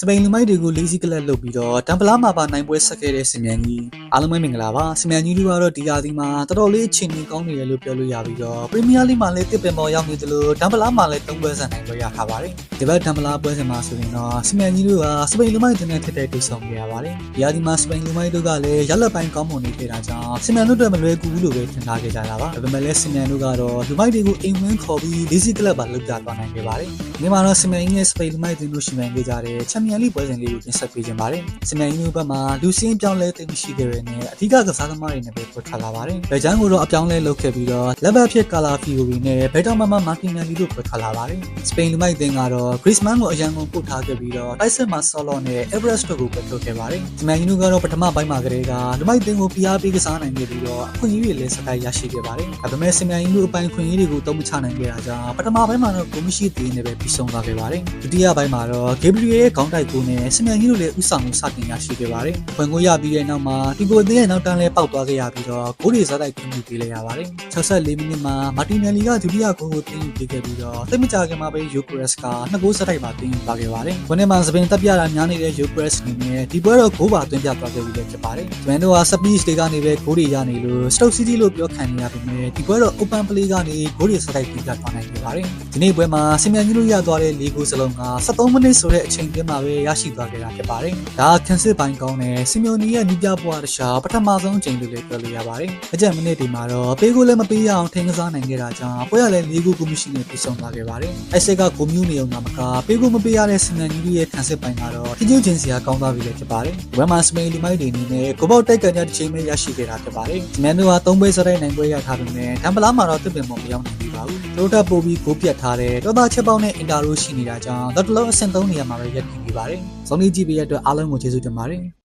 စပိန်လူမိုက်တွေကိုလေးစီးကလပ်လုပ်ပြီးတော့တမ်ပလာမှာပါနိုင်ပွဲဆက်ခဲ့တဲ့စင်မြန်ကြီးအားလုံးပဲမင်္ဂလာပါစင်မြန်ကြီးတို့ကတော့ဒီရာသီမှာတော်တော်လေးအချိန်ကြီးကောင်းနေတယ်လို့ပြောလို့ရပြီးတော့ပရီးမီးယားလိမှာလည်းတစ်ပင်ပေါ်ရောက်နေတယ်လို့တမ်ပလာမှာလည်းသုံးပွဲဆက်နိုင်ပွဲရထားပါတယ်ဒီဘက်တမ်ပလာပွဲစဉ်မှာဆိုရင်တော့စင်မြန်ကြီးတို့ကစပိန်လူမိုက်တွေနဲ့ထက်တဲ့တွေ့ဆုံခဲ့ရပါတယ်ဒီရာသီမှာစပိန်လူမိုက်တို့ကလည်းရလက်ပိုင်းကောင်းမွန်နေခဲ့တာကြောင့်စင်မြန်တို့အတွက်မလွယ်ကူဘူးလို့ပဲထင်ထားခဲ့ကြတာပါဒါပေမဲ့လည်းစင်မြန်တို့ကတော့လူမိုက်တွေကိုအိမ်ဝင်းခေါ်ပြီးလေးစီးကလပ်ပါလုပ်ကြသွားနိုင်ခဲ့ပါတယ်ဒီမှာတော့စင်မြန်ကြီးနဲ့စပိန်လူမိုက်တွေတို့ရှင်နိုင်ခဲ့ကြတဲ့ချန်ပီယံလိပွဲစဉ်လေးကိုတင်ဆက်ပေးခြင်းပါတယ်။စင်မြိုင်မျိုးဘက်မှာလူစင်းပြောင်းလဲသိမရှိခဲ့ရတဲ့နဲ့အထူးကစားသမားတွေနဲ့ပဲပေါ်ထွက်လာပါတယ်။ဗဂျန်ကိုတော့အပြောင်းလဲလုပ်ခဲ့ပြီးတော့လက်ဘက်ဖြစ်ကာလာဖီယိုရီနဲ့ဘယ်တော့မှမမာတင်နယ်လီတို့ပေါ်ထွက်လာပါတယ်။စပိန်လူမိုက်တင်ကတော့ဂရစ်မန်ကိုအရန်ကုန်ပို့ထားခဲ့ပြီးတော့တိုက်စစ်မှာဆော်လော်နဲ့ Everest တို့ကိုပဲထုတ်ခဲ့ပါတယ်။စမြိုင်မျိုးကတော့ပထမပိုင်းမှာကလေးကလူမိုက်တင်ကို PR ပေးကစားနိုင်ခဲ့ပြီးတော့အခွင့်အရေးတွေလည်းစတိုက်ရရှိခဲ့ပါတယ်။ဒါပေမဲ့စမြိုင်မျိုးအပိုင်းခွင့်အရေးတွေကိုတုံးမချနိုင်ခဲ့တာကြောင့်ပထမပိုင်းမှာတော့ကိုမရှိသေးနေပဲပြီးဆုံးသွားခဲ့ပါတယ်။ဒုတိယပိုင်းမှာတော့ Gabriel ရဲ့ခေါင်းတိုက်ကိုနဲ့စမြိုင်ကြီးတို့လည်းဥဆောင်မှုစတင်ရရှိခဲ့ပါတယ်။ဝင်ကိုရပြီးတဲ့နောက်မှာဒီကိုသေးရဲ့နောက်တန်းလဲပေါက်သွားခဲ့ရပြီးတော့ဂိုးတွေဇာတ်တိုက်ခွင့်ပြုပေးလိုက်ရပါတယ်။64မိနစ်မှာမာတင်နယ်လီကဒုတိယဂိုးကိုတင်ယူပေးခဲ့ပြီးတော့တိတ်မကြခင်မှာပဲယူကရက်စ်ကနှစ်ဂိုးဇာတ်တိုက်ပါတင်ယူပါခဲ့ပါတယ်။ခုနှစ်မှာစပင်တက်ပြတာများနေတဲ့ယူကရက်စ်အနေနဲ့ဒီပွဲတော့ဂိုးပါသွင်းပြသွားခဲ့ပြီးလည်းဖြစ်ပါတယ်။ဂျမန်တို့ကစပီးစ်တွေကနေပဲဂိုးတွေရနေလို့စတုတ်စီးတီလို့ပြောခံနေရပေမဲ့ဒီပွဲတော့ open play ကနေဂိုးတွေဇာတ်တိုက်ပြီးပြသွားနိုင်ခဲ့ပါတယ်။ဒီနေ့ပွဲမှာစင်မြန်ကြီးတို့ရသွားတဲ့၄ဂိုးစလုံးက73မိနစ်ဆိုတဲ့အချိန်ပြမှာပဲရရှိသွားခဲ့တာဖြစ်ပါတယ်။ဒါကန်စစ်ပိုင်းကောင်းတဲ့စီမီယိုနီရဲ့နီးပြပွားတခြားပထမဆုံးအချိန်လို့လည်းပြောလို့ရပါတယ်။အကြံမိနစ်ဒီမှာတော့ပေးကိုလည်းမပေးရအောင်ထိန်းကစားနိုင်ခဲ့တာကြောင့်ပွဲရလည်း၄ဂိုးကိုမရှိနဲ့ပြဆုံးသွားခဲ့ပါတယ်။အဲ့ဆက်ကကိုမျိုးနေအောင်ကမကပေးကိုမပေးရတဲ့စီမန်ကြီးရဲ့ကန်စစ်ပိုင်းကတော့ထင်းချင်းချင်းစရာကောင်းသွားပြီလည်းဖြစ်ပါတယ်။ဝမ်မာစပိန်လူမိုက်တွေအနေနဲ့ကိုဘောက်တိုက်ကန်တဲ့တစ်ချိန်ပဲရရှိခဲ့တာဖြစ်ပါတယ်။ဒီမန်တို့က၃ပွဲစရိုက်နိုင်ပွဲရထားပေမဲ့တမ်ပလာမှာတော့တစ်ပင်ပေါ်မရောက်နိုင်သေးပါဘူး။တို့တက်ပို့ပြီးကိုပြတ်ထားတဲ့တော်သားချက်ပေါင်းနဲ့အင်တာရိုးရှိနေတာကြောင့်တော့တလုံးအဆင့်၃နေရာမှာပဲရပ်တည်နေပါတယ်။ဇုံးလေးကြည့်ပေးရတဲ့အတွက်အားလုံးကိုကျေးဇူးတင်ပါတယ်။